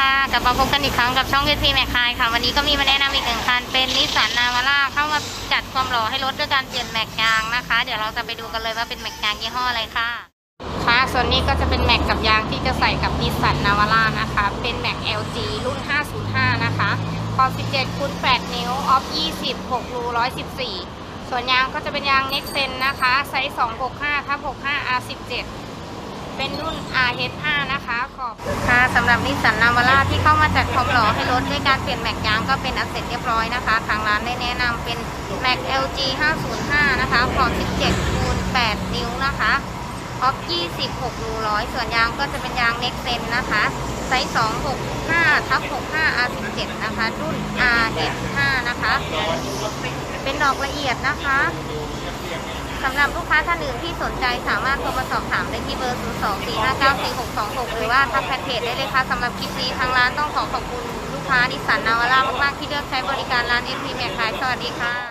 ค่ะ กลับมาพบกันอีกครั้งกับช่องเวทีแมคคายค่ะ วันนี้ก็มีมาแนะนำอีกหนึ่งคัน เป็นนิสสันนาวาร่าเข้ามาจัดความหล่อให้รถด้วยการเปลี่ยนแม็กยางนะคะ เดี๋ยวเราจะไปดูกันเลยว่าเป็นแม็กยางยี่ห้ออะไรค่ะ ค่ะ ส่วนนี้ก็จะเป็นแม็กกับยางที่จะใส่กับนิสสันนาวาร่านะคะ เป็นแม็ก LG รุ่น 505 นะคะขอบ17คูณ8นิ้ว ออฟ 20 6รู114 ส่วนยางก็จะเป็นยาง Nexen นนะคะ ไซส์265ทับ65 R17 เป็นรุ่น RH5 นะคะ ขอบ สำหรับนิสสันนาวาร่าที่เข้ามาจัดความหล่อให้รถด้วยการเปลี่ยนแม็กยางก็เป็นอัเสร็จเรียบร้อยนะคะทางร้านได้แนะนำเป็นแม็ก LG 505 นะคะขอบ17คูณ8นิ้วนะคะออฟ26รูร้อยส่วนยางก็จะเป็นยาง Nexen นนะคะไซส์265ทับ65 R17 นะคะรุ่น RH5 นะคะ เป็นดอกละเอียดนะคะ สำหรับลูกค้าท่านอื่นที่สนใจสามารถโทรมาสอบถามได้ที่เบอร์ 0 2 4 5 9 4 6 2 6 หรือว่าทักแฟนเพจได้เลยค่ะสำหรับคลิปนี้ทางร้านต้องขอขอบคุณลูกค้านิสสันนาวาร่ามาก ๆ ที่เลือกใช้บริการร้านเอฟพีแมคคายสวัสดีค่ะ